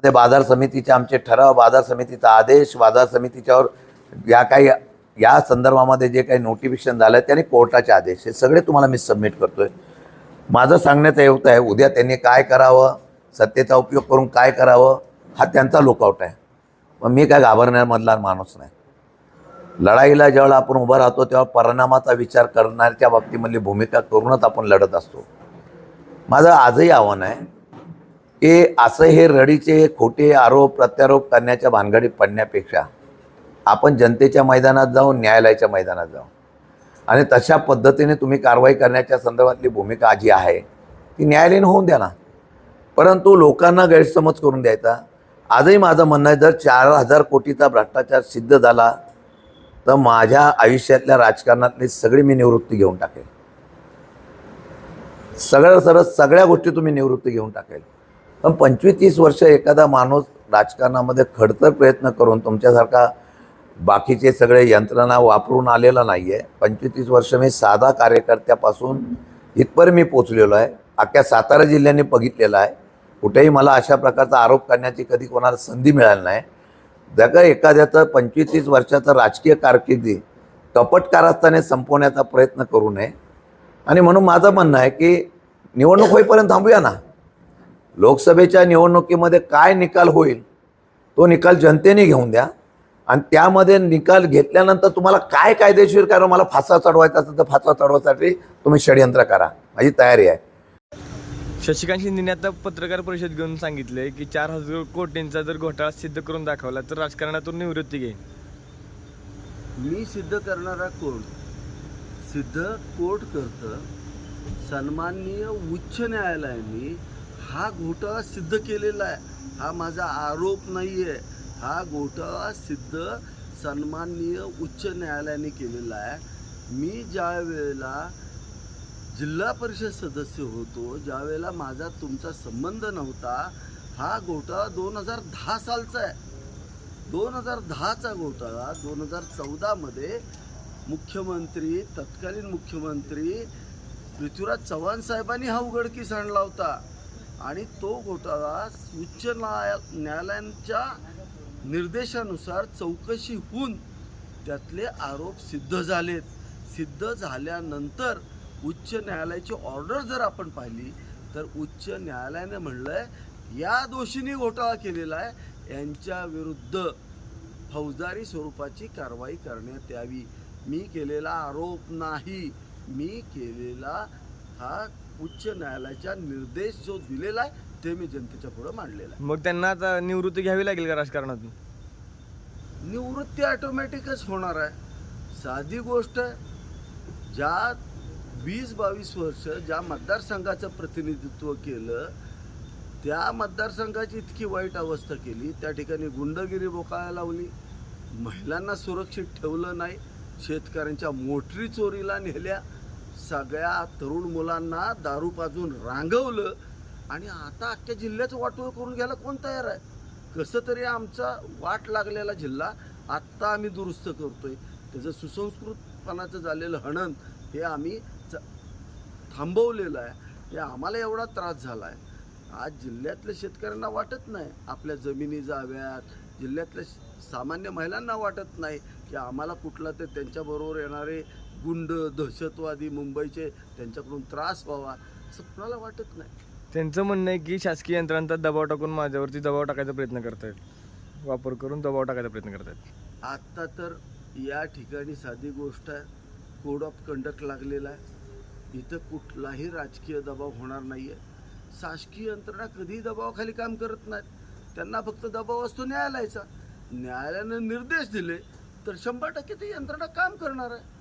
मध्ये बाजार समितीचे आमचे ठराव बाजार समितीचा आदेश बाजार समितीच्यावर या काही या संदर्भामध्ये जे काही नोटिफिकेशन झालं आहे त्याने कोर्टाचे आदेश. हे सगळे तुम्हाला मी सबमिट करतोय. माझं सांगण्याचा एवढं आहे उद्या त्यांनी काय करावं सत्तेचा उपयोग करून काय करावं हा त्यांचा लुकआउट आहे. मग मी काय घाबरण्यामधला माणूस नाही. लढाईला ज्यावेळेला आपण उभं राहतो तेव्हा परिणामाचा विचार करण्याच्या बाबतीमधली भूमिका करूनच आपण लढत असतो. माझं आजही आव्हान आहे हे असं हे रडीचे खोटे आरोप प्रत्यारोप करण्याच्या भानगडीत पडण्यापेक्षा आपण जनतेच्या मैदानात जाऊन न्यायालयाच्या मैदानात जाऊ आणि तशा पद्धतीने तुम्ही कारवाई करण्याच्या संदर्भातली भूमिका जी आहे ती न्यायालयीन होऊन द्या ना. परंतु लोकांना गैरसमज करून द्यायचा. आजही माझं म्हणणं आहे जर चार हजार कोटीचा भ्रष्टाचार सिद्ध झाला तर माझ्या आयुष्यातल्या राजकारणातली सगळी मी निवृत्ती घेऊन टाकेल. सगळं सरळ सगळ्या गोष्टी तुम्ही निवृत्ती घेऊन टाकेल. पण पंचवीस तीस वर्ष एखादा माणूस राजकारणामध्ये खडतर प्रयत्न करून तुमच्यासारखा बाकीचे सगळे यंत्रणा वापरून आलेला नाही आहे पंचवीस तीस वर्ष मी साधा कार्यकर्त्यापासून इथपर्यंत मी पोचलेलो आहे. अख्ख्या सातारा जिल्ह्याने बघितलेलं आहे. कुठेही मला अशा प्रकारचा आरोप करण्याची कधी कोणाला संधी मिळाली नाही. जर एखाद्याचं पंचवीस तीस वर्षाचं राजकीय कारकिर्दी कपट कारस्थाने संपवण्याचा प्रयत्न करू नये. आणि म्हणून माझं म्हणणं आहे की निवडणूक होईपर्यंत थांबूया ना? लोकसभेच्या निवडणुकीमध्ये काय निकाल होईल तो निकाल जनतेने घेऊन द्या. आणि त्यामध्ये निकाल घेतल्यानंतर तुम्हाला काय कायदेशीर करा मला फासा चढवायचा असेल तर फासा चढवायसाठी तुम्ही षडयंत्र करा. माझी तयारी आहे. शशिकांत शिंदेने आता पत्रकार परिषद घेऊन सांगितले की चार हजार कोटींचा जर घोटाळा सिद्ध करून दाखवला तर राजकारणातून निवृत्ती घेईन मी सिद्ध करणारा कोण? सिद्ध कोर्ट करतं. सन्माननीय उच्च न्यायालयाने हा घोटाळा सिद्ध केलेला आहे. हा माझा आरोप नाही आहे हा घोटाळा सिद्ध सन्माननीय उच्च न्यायालयाने केलेला आहे. मी ज्या वेळेला जिल्हा परिषद सदस्य होतो ज्या वेळेला माझा तुमचा संबंध नव्हता हा घोटाळा दोन हजार दहा सालचा आहे. दोन हजार दहाचा घोटाळा दोन हजार चौदामध्ये मुख्यमंत्री तत्कालीन मुख्यमंत्री पृथ्वीराज चव्हाण साहेबांनी हा उघडकीस आणला होता. आणि तो घोटाळा उच्च न्याया न्यायालयांच्या निर्देशानुसार चौकशी होऊन त्यातले आरोप सिद्ध झालेत. सिद्ध झाल्यानंतर उच्च न्यायालयाची ऑर्डर जर आपण पाहिली तर उच्च न्यायालयाने आहे या दोषींनी घोटाळा केलेला आहे. यांच्या विरुद्ध फौजदारी स्वरूपाची कारवाई करण्यात यावी. मी केलेला आरोप नाही. मी केलेला हा उच्च न्यायालयाचा निर्देश जो दिलेला आहे ते मी जनतेच्या पुढे मांडलेला आहे. मग त्यांना आता निवृत्ती घ्यावी लागेल का राजकारणातून? निवृत्ती ऑटोमॅटिकच होणार आहे. साधी गोष्ट आहे ज्या वीस बावीस वर्ष ज्या मतदारसंघाचं प्रतिनिधित्व केलं त्या मतदारसंघाची इतकी वाईट अवस्था केली त्या ठिकाणी गुंडगिरी बोकायला लावली महिलांना सुरक्षित ठेवलं नाही शेतकऱ्यांच्या मोटरी चोरीला नेल्या सगळ्या तरुण मुलांना दारू पाजून रांगवलं आणि आता अख्ख्या जिल्ह्याचं वाटोळ करून घ्यायला कोण तयार आहे? कसं तरी आमचा वाट लागलेला जिल्हा आत्ता आम्ही दुरुस्त करतोय. त्याचं सुसंस्कृतपणाचं झालेलं हणन हे आम्ही च- थांबवलेलं आहे. हे आम्हाला एवढा त्रास झाला आहे आज जिल्ह्यातल्या शेतकऱ्यांना वाटत नाही. आपल्या जमिनी जाव्यात. जिल्ह्यातल्या सामान्य महिलांना वाटत नाही. की आम्हाला कुठला ते त्यांच्याबरोबर येणारे गुंड दहशतवादी मुंबईचे त्यांच्याकडून त्रास व्हावा असं कुणाला वाटत नाही. त्यांचं म्हणणं आहे की शासकीय यंत्रणांचा दबाव टाकून माझ्यावरती दबाव टाकायचा प्रयत्न करतायत. वापर करून दबाव टाकायचा प्रयत्न करतायत. आत्ता तर या ठिकाणी साधी गोष्ट आहे. कोड ऑफ कंडक्ट लागलेला आहे. इथं कुठलाही राजकीय दबाव होणार नाही आहे शासकीय यंत्रणा कधीही दबावाखाली काम करत नाहीत. त्यांना फक्त दबाव असतो न्यायालयाचा. न्यायालयानं निर्देश दिले तर शंभर टक्के ती यंत्रणा काम करणार आहे.